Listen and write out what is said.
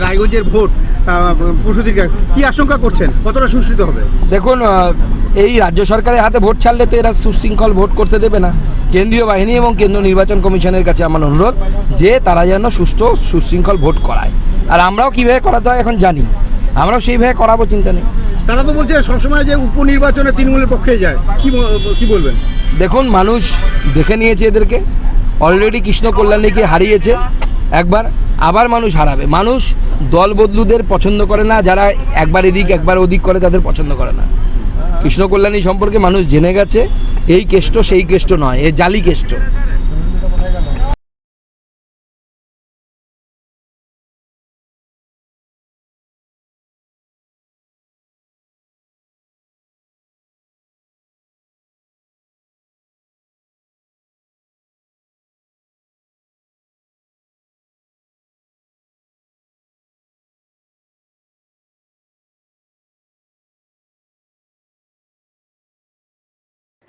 রায়গঞ্জের ভোট পরশুদিন কি আশঙ্কা করছেন? কতটা সুস্থিত হবে? দেখুন এই রাজ্য সরকারের হাতে ভোট ছাড়লে তো এরা সুশৃঙ্খল ভোট করতে দেবে না। কেন্দ্রীয় বাহিনী এবং কেন্দ্রীয় নির্বাচন কমিশনের কাছে আমার অনুরোধ যে তারা যেন সুষ্ঠু সুশৃঙ্খল ভোট করায়। আর আমরাও কীভাবে করাতে হয় এখন জানি আমরাও সেইভাবে করাবো চিন্তা নেই। তারা তো বলছে সবসময় যে উপনির্বাচনে তৃণমূলের পক্ষে যায়। কি কি বলবেন? দেখুন মানুষ দেখে নিয়েছে এদেরকে। অলরেডি কৃষ্ণ কল্যাণীকে হারিয়েছে। একবার আবার মানুষ হারাবে। মানুষ দল বদলুদের পছন্দ করে না, যারা একবার এদিক, একবার ওদিক করে তাদের পছন্দ করে না। কৃষ্ণ কল্যাণী সম্পর্কে মানুষ জেনে গেছে, এই কেষ্ট সেই কেষ্ট নয়, এ জালি কেষ্ট।